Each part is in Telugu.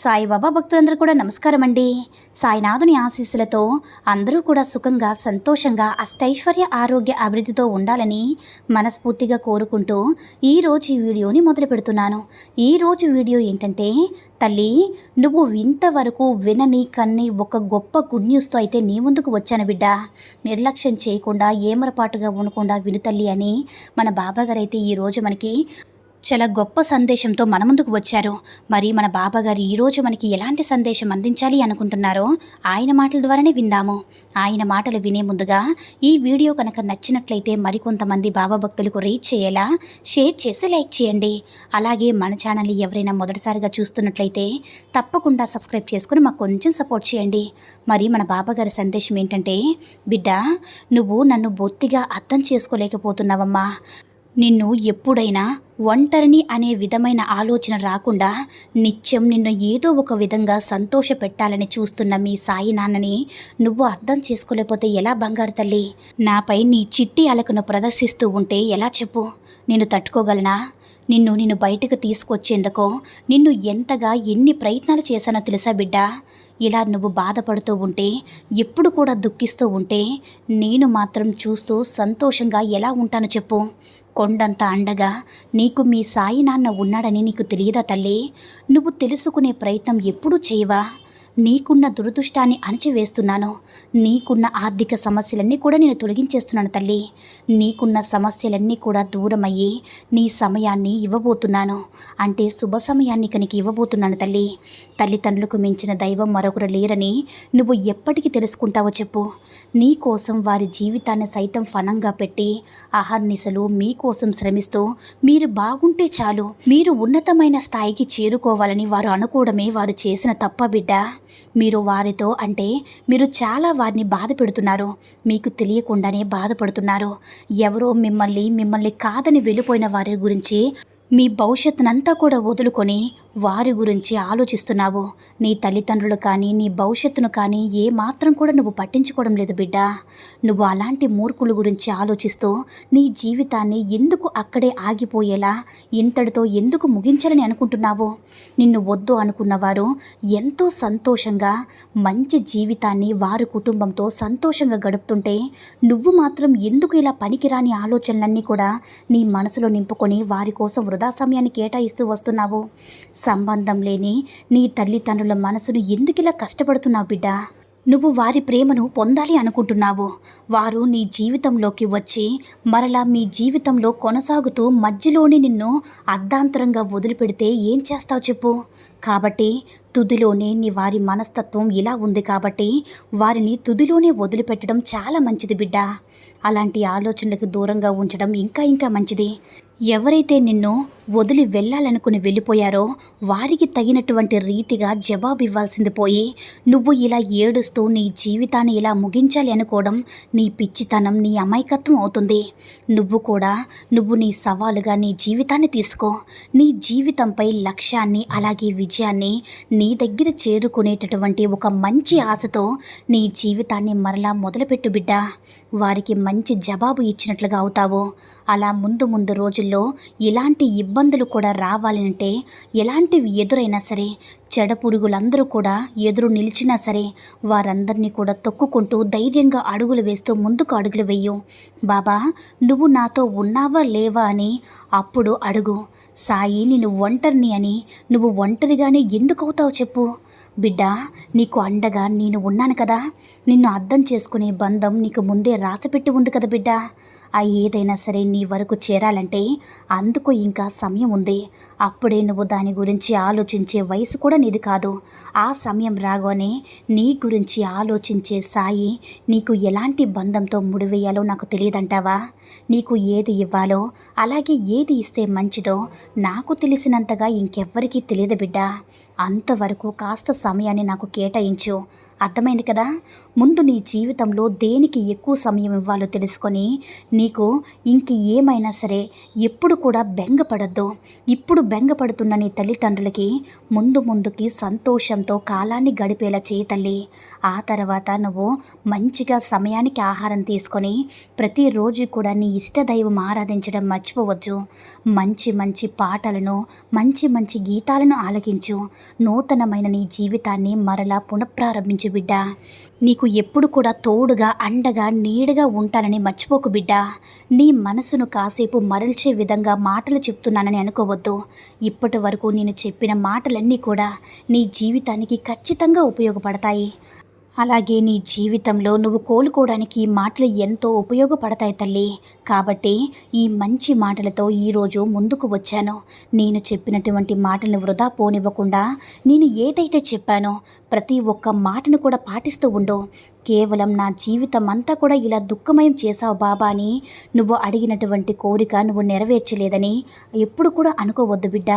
సాయిబాబా భక్తులందరూ కూడా నమస్కారం అండి సాయినాథుని ఆశీస్సులతో అందరూ కూడా సుఖంగా సంతోషంగా అష్టైశ్వర్య ఆరోగ్య అభివృద్ధితో ఉండాలని మనస్ఫూర్తిగా కోరుకుంటూ ఈరోజు ఈ వీడియోని మొదలు పెడుతున్నాను. ఈరోజు వీడియో ఏంటంటే తల్లి నువ్వు ఇంతవరకు వినని కన్ని ఒక గొప్ప గుడ్ న్యూస్తో అయితే నీ ముందుకు వచ్చాను బిడ్డ. నిర్లక్ష్యం చేయకుండా ఏమరపాటుగా ఉండకుండా విను తల్లి అని మన బాబాగారు అయితే ఈరోజు మనకి చాలా గొప్ప సందేశంతో మన ముందుకు వచ్చారు. మరి మన బాబాగారు ఈరోజు మనకి ఎలాంటి సందేశం అందించాలి అనుకుంటున్నారో ఆయన మాటల ద్వారానే విందాము. ఆయన మాటలు వినే ముందుగా ఈ వీడియో కనుక నచ్చినట్లయితే మరికొంతమంది బాబా భక్తులకు రీచ్ చేయేలా షేర్ చేసి లైక్ చేయండి. అలాగే మన ఛానల్ని ఎవరైనా మొదటిసారిగా చూస్తున్నట్లయితే తప్పకుండా సబ్స్క్రైబ్ చేసుకుని మాకు కొంచెం సపోర్ట్ చేయండి. మరి మన బాబాగారి సందేశం ఏంటంటే బిడ్డ నువ్వు నన్ను బొత్తిగా అర్థం చేసుకోలేకపోతున్నావమ్మా. నిన్ను ఎప్పుడైనా ఒంటరిని అనే విధమైన ఆలోచన రాకుండా నిత్యం నిన్ను ఏదో ఒక విధంగా సంతోష పెట్టాలని చూస్తున్న మీ సాయి నాన్నని నువ్వు అర్థం చేసుకోలేకపోతే ఎలా బంగారు తల్లి? నాపై నీ చిట్టి అలకను ప్రదర్శిస్తూ ఉంటే ఎలా చెప్పు? నేను తట్టుకోగలనా? నిన్ను నిన్ను బయటకు తీసుకొచ్చేందుకు నిన్ను ఎంతగా ఎన్ని ప్రయత్నాలు చేశానో తెలుసా బిడ్డ? ఇలా నువ్వు బాధపడుతూ ఉంటే ఎప్పుడు కూడా దుఃఖిస్తూ ఉంటే నేను మాత్రం చూస్తూ సంతోషంగా ఎలా ఉంటాను చెప్పు. కొండంత అండగా నీకు మీ సాయి నాన్న ఉన్నాడని నీకు తెలియదా తల్లి? నువ్వు తెలుసుకునే ప్రయత్నం ఎప్పుడూ చేయవా? నీకున్న దురదృష్టాన్ని అణచివేస్తున్నాను. నీకున్న ఆర్థిక సమస్యలన్నీ కూడా నేను తొలగించేస్తున్నాను తల్లి. నీకున్న సమస్యలన్నీ కూడా దూరమయ్యి నీ సమయాన్ని ఇవ్వబోతున్నాను. అంటే శుభ సమయాన్ని కనుక ఇవ్వబోతున్నాను తల్లి. తల్లిదండ్రులకు మించిన దైవం మరొకరు లేరని నువ్వు ఎప్పటికీ తెలుసుకుంటావో చెప్పు. నీ కోసం వారి జీవితాన్ని సైతం ఫనంగా పెట్టి అహర్నిశలు మీకోసం శ్రమిస్తూ మీరు బాగుంటే చాలు మీరు ఉన్నతమైన స్థాయికి చేరుకోవాలని వారు అనుకోవడమే వారు చేసిన తప్ప బిడ్డ. మీరు వారితో అంటే మీరు చాలా వారిని బాధ పెడుతున్నారు మీకు తెలియకుండానే బాధపడుతున్నారు ఎవరో మిమ్మల్ని మిమ్మల్ని కాదని వెళ్ళిపోయిన వారి గురించి మీ భవిష్యత్తునంతా కూడా వదులుకొని వారి గురించి ఆలోచిస్తున్నావు. నీ తల్లిదండ్రులు కానీ నీ భవిష్యత్తును కానీ ఏ మాత్రం కూడా నువ్వు పట్టించుకోవడం లేదు బిడ్డ. నువ్వు అలాంటి మూర్ఖుల గురించి ఆలోచిస్తూ నీ జీవితాన్ని ఎందుకు అక్కడే ఆగిపోయేలా ఇంతటితో ఎందుకు ముగించాలని అనుకుంటున్నావు? నిన్ను వద్దు అనుకున్నవారు ఎంతో సంతోషంగా మంచి జీవితాన్ని వారి కుటుంబంతో సంతోషంగా గడుపుతుంటే నువ్వు మాత్రం ఎందుకు ఇలా పనికిరాని ఆలోచనలన్నీ కూడా నీ మనసులో నింపుకొని వారి కోసం వృధా సమయాన్ని కేటాయిస్తూ వస్తున్నావు? సంబంధం లేని నీ తల్లిదండ్రుల మనసును ఎందుకిలా కష్టపడుతున్నావు బిడ్డ? నువ్వు వారి ప్రేమను పొందాలి అనుకుంటున్నావు. వారు నీ జీవితంలోకి వచ్చి మరలా మీ జీవితంలో కొనసాగుతూ మధ్యలోనే నిన్ను అర్ధాంతరంగా వదిలిపెడితే ఏం చేస్తావు చెప్పు. కాబట్టి తుదిలోనే నీ వారి మనస్తత్వం ఇలా ఉంది కాబట్టి వారిని తుదిలోనే వదిలిపెట్టడం చాలా మంచిది బిడ్డ. అలాంటి ఆలోచనలకు దూరంగా ఉంచడం ఇంకా ఇంకా మంచిది. ఎవరైతే నిన్ను వదిలి వెళ్ళాలనుకుని వెళ్ళిపోయారో వారికి తగినటువంటి రీతిగా జవాబు ఇవ్వాల్సింది పోయి నువ్వు ఇలా ఏడుస్తూ నీ జీవితాన్ని ఇలా ముగించాలి అనుకోవడం నీ పిచ్చితనం నీ అమాయకత్వం అవుతుంది. నువ్వు కూడా నువ్వు నీ సవాలుగా నీ జీవితాన్ని తీసుకో. నీ జీవితంపై లక్ష్యాన్ని అలాగే విజయాన్ని నీ దగ్గర చేరుకునేటటువంటి ఒక మంచి ఆశతో నీ జీవితాన్ని మరలా మొదలుపెట్టు బిడ్డ. వారికి మంచి జవాబు ఇచ్చినట్లుగా అవుతావు. అలా ముందు ముందు రోజుల్లో ఇలాంటి ఇబ్బంది ఇబ్బందులు కూడా రావాలంటే ఎలాంటివి ఎదురైనా సరే చెడ పురుగులందరూ కూడా ఎదురు నిలిచినా సరే వారందరినీ కూడా తొక్కుకుంటూ ధైర్యంగా అడుగులు వేస్తూ ముందుకు అడుగులు వెయ్యు బాబా నువ్వు నాతో ఉన్నావా లేవా అని అప్పుడు అడుగు. సాయి నేను ఒంటరిని అని నువ్వు ఒంటరిగానే ఎందుకు అవుతావు చెప్పు. బిడ్డ నీకు అండగా నేను ఉన్నాను కదా. నిన్ను అర్థం చేసుకునే బంధం నీకు ముందే రాసిపెట్టి ఉంది కదా బిడ్డ. ఆ ఏదైనా సరే నీ వరకు చేరాలంటే అందుకు ఇంకా సమయం ఉంది. అప్పుడే నువ్వు దాని గురించి ఆలోచించే వయసు కూడా నీది కాదు. ఆ సమయం రాగానే నీ గురించి ఆలోచించే సాయి నీకు ఎలాంటి బంధంతో ముడివేయాలో నాకు తెలియదంటావా? నీకు ఏది ఇవ్వాలో అలాగే ఏది ఇస్తే మంచిదో నాకు తెలిసినంతగా ఇంకెవ్వరికీ తెలియదు బిడ్డ. అంతవరకు కాస్త సమయాన్ని నాకు కేటాయించు. అర్థమైంది కదా? ముందు నీ జీవితంలో దేనికి ఎక్కువ సమయం ఇవ్వాలో తెలుసుకొని నీకు ఇంక ఏమైనా సరే ఎప్పుడు కూడా బెంగపడద్దు. ఇప్పుడు బెంగపడుతున్న నీ తల్లిదండ్రులకి ముందు ముందుకి సంతోషంతో కాలాన్ని గడిపేలా చేయి తల్లి. ఆ తర్వాత నువ్వు మంచిగా సమయానికి ఆహారం తీసుకొని ప్రతిరోజు కూడా నీ ఇష్టదైవం ఆరాధించడం మర్చిపోవచ్చు మంచి మంచి పాటలను మంచి మంచి గీతాలను ఆలకించు. నూతనమైన నీ జీవితాన్ని మరలా పునఃప్రారంభించు. బిడ్డ. నీకు ఎప్పుడు కూడా తోడుగా అండగా నీడగా ఉంటానని మర్చిపోకు బిడ్డ. నీ మనసును కాసేపు మరల్చే విధంగా మాటలు చెప్తున్నానని అనుకోవద్దు. ఇప్పటి వరకు నేను చెప్పిన మాటలన్నీ కూడా నీ జీవితానికి ఖచ్చితంగా ఉపయోగపడతాయి. అలాగే నీ జీవితంలో నువ్వు కోలుకోవడానికి మాటలు ఎంతో ఉపయోగపడతాయి తల్లి. కాబట్టి ఈ మంచి మాటలతో ఈరోజు ముందుకు వచ్చాను. నేను చెప్పినటువంటి మాటలను వృధా పోనివ్వకుండా నేను ఏదైతే చెప్పానో ప్రతి ఒక్క మాటను కూడా పాటిస్తూ ఉండు. కేవలం నా జీవితం అంతా కూడా ఇలా దుఃఖమయం చేశావు బాబా అని నువ్వు అడిగినటువంటి కోరిక నువ్వు నెరవేర్చలేదని ఎప్పుడు కూడా అనుకోవద్దు బిడ్డ.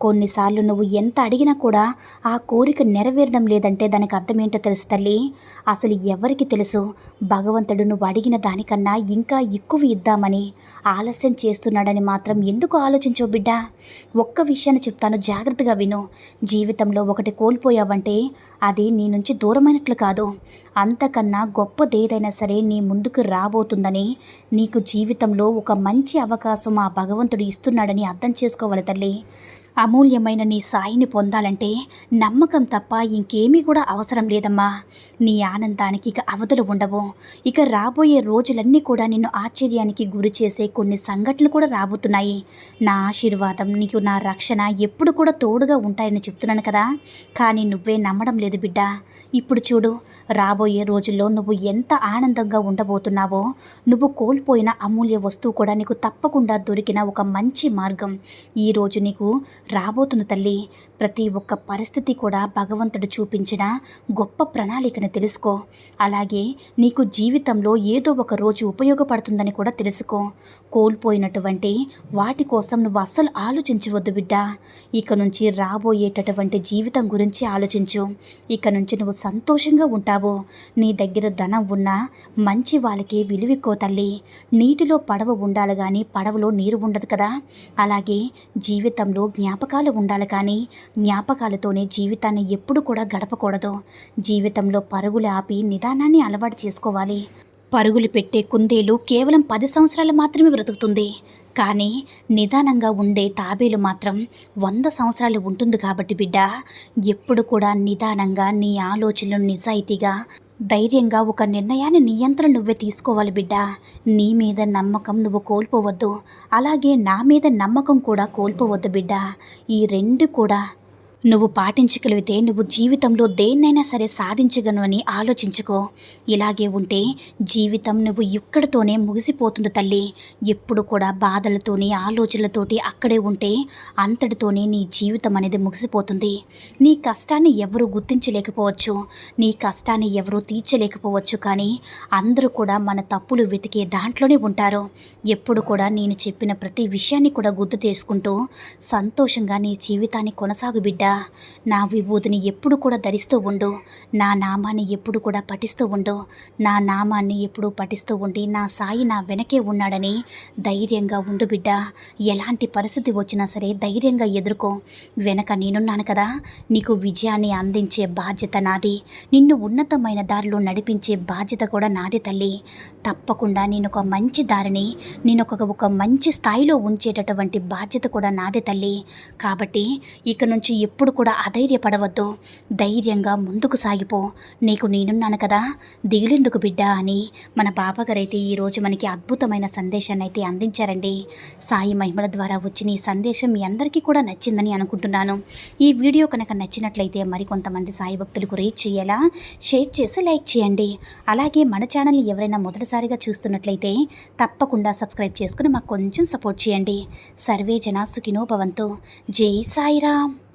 కొన్నిసార్లు నువ్వు ఎంత అడిగినా కూడా ఆ కోరిక నెరవేరడం లేదంటే దానికి అర్థం ఏంటో తెలుసు తల్లి. అసలు ఎవరికి తెలుసు? భగవంతుడు నువ్వు అడిగిన దానికన్నా ఇంకా ఎక్కువ ఇద్దామని ఆలస్యం చేస్తున్నాడని మాత్రం ఎందుకు ఆలోచించో బిడ్డ? ఒక్క విషయాన్ని చెప్తాను జాగ్రత్తగా విను. జీవితంలో ఒకటి కోల్పోయావంటే అది నీ నుంచి దూరమైనట్లు కాదు. అంతకన్నా గొప్పదేదైనా సరే నీ ముందుకు రాబోతుందని నీకు జీవితంలో ఒక మంచి అవకాశం ఆ భగవంతుడు ఇస్తున్నాడని అర్థం చేసుకోవాలి తల్లి. అమూల్యమైన నీ సాయిని పొందాలంటే నమ్మకం తప్ప ఇంకేమీ కూడా అవసరం లేదమ్మా. నీ ఆనందానికి ఇక అవధులు ఉండవు. ఇక రాబోయే రోజులన్నీ కూడా నిన్ను ఆశ్చర్యానికి గురి చేసే కొన్ని సంఘటనలు కూడా రాబోతున్నాయి. నా ఆశీర్వాదం నీకు నా రక్షణ ఎప్పుడు కూడా తోడుగా ఉంటాయని చెప్తున్నాను కదా. కానీ నువ్వే నమ్మడం లేదు బిడ్డ. ఇప్పుడు చూడు రాబోయే రోజుల్లో నువ్వు ఎంత ఆనందంగా ఉండబోతున్నావో నువ్వు కోల్పోయిన అమూల్య వస్తువు కూడా నీకు తప్పకుండా దొరికిన ఒక మంచి మార్గం. ఈరోజు నీకు రాబోతున్న తల్లి ప్రతి ఒక్క పరిస్థితి కూడా భగవంతుడు చూపించిన గొప్ప ప్రణాళికను తెలుసుకో. అలాగే నీకు జీవితంలో ఏదో ఒక రోజు ఉపయోగపడుతుందని కూడా తెలుసుకో. కోల్పోయినటువంటి వాటి కోసం నువ్వు అస్సలు ఆలోచించవద్దు బిడ్డ. ఇక నుంచి రాబోయేటటువంటి జీవితం గురించి ఆలోచించు. ఇక నుంచి నువ్వు సంతోషంగా ఉంటావు. నీ దగ్గర ధనం ఉన్నా మంచి వాళ్ళకి విలువిక్కో తల్లి. నీటిలో పడవ ఉండాలి కానీ పడవలో నీరు ఉండదు కదా. అలాగే జీవితంలో జ్ఞాపకాలు ఉండాలి కానీ జ్ఞాపకాలతోనే జీవితాన్ని ఎప్పుడు కూడా గడపకూడదు. జీవితంలో పరుగులు ఆపి నిదానాన్ని అలవాటు చేసుకోవాలి. పరుగులు పెట్టే కుందేలు కేవలం పది సంవత్సరాలు మాత్రమే బ్రతుకుతుంది. కానీ నిదానంగా ఉండే తాబేలు మాత్రం వంద సంవత్సరాలు ఉంటుంది కాబట్టి బిడ్డ ఎప్పుడు కూడా నిదానంగా నీ ఆలోచనలు నిజాయితీగా ధైర్యంగా ఒక నిర్ణయాన్ని నియంత్రణ నువ్వే తీసుకోవాలి బిడ్డ. నీ మీద నమ్మకం నువ్వు కోల్పోవద్దు. అలాగే నా మీద నమ్మకం కూడా కోల్పోవద్దు బిడ్డ. ఈ రెండు కూడా నువ్వు పాటించగలిగితే నువ్వు జీవితంలో దేన్నైనా సరే సాధించగలను అని ఆలోచించుకో. ఇలాగే ఉంటే జీవితం నువ్వు ఇక్కడతోనే ముగిసిపోతుంది తల్లి. ఎప్పుడు కూడా బాధలతోని ఆలోచనలతోటి అక్కడే ఉంటే అంతటితోనే నీ జీవితం అనేది ముగిసిపోతుంది. నీ కష్టాన్ని ఎవరు గుర్తించలేకపోవచ్చు. నీ కష్టాన్ని ఎవరు తీర్చలేకపోవచ్చు కానీ అందరూ కూడా మన తప్పులు వెతికే దాంట్లోనే ఉంటారు. ఎప్పుడు కూడా నేను చెప్పిన ప్రతి విషయాన్ని కూడా గుర్తు చేసుకుంటూ సంతోషంగా నీ జీవితాన్ని కొనసాగు బిడ్డ. నా విభూతిని ఎప్పుడు కూడా ధరిస్తూ ఉండు. నా నామాన్ని ఎప్పుడు కూడా పఠిస్తూ ఉండు. నా నామాన్ని ఎప్పుడు పఠిస్తూ ఉండి నా సాయి నా వెనకే ఉన్నాడని ధైర్యంగా ఉండు బిడ్డ. ఎలాంటి పరిస్థితి వచ్చినా సరే ధైర్యంగా ఎదుర్కో. వెనక నేనున్నాను కదా నీకు విజయాన్ని అందించే బాధ్యత నాది. నిన్ను ఉన్నతమైన దారిలో నడిపించే బాధ్యత కూడా నాది తల్లి. తప్పకుండా నేను ఒక మంచి దారిని నేను ఒక ఒక మంచి స్థాయిలో ఉంచేటటువంటి బాధ్యత కూడా నాదే తల్లి. కాబట్టి ఇక నుంచి ఎప్పుడు కూడా అధైర్యపడవద్దు. ధైర్యంగా ముందుకు సాగిపో. నీకు నేనున్నాను కదా. దిగులెందుకు బిడ్డ అని మన బాబాగారు ఈరోజు మనకి అద్భుతమైన సందేశాన్ని అయితే అందించారండి. సాయి మహిమల ద్వారా వచ్చిన ఈ సందేశం మీ అందరికీ కూడా నచ్చిందని అనుకుంటున్నాను. ఈ వీడియో కనుక నచ్చినట్లయితే మరికొంతమంది సాయి భక్తులకు రీచ్ చేయాలా షేర్ చేసి లైక్ చేయండి. అలాగే మన ఛానల్ని ఎవరైనా మొదటిసారిగా చూస్తున్నట్లయితే తప్పకుండా సబ్స్క్రైబ్ చేసుకుని మాకు కొంచెం సపోర్ట్ చేయండి. సర్వే జనా సుఖినో భవంతు. జై సాయిరామ్.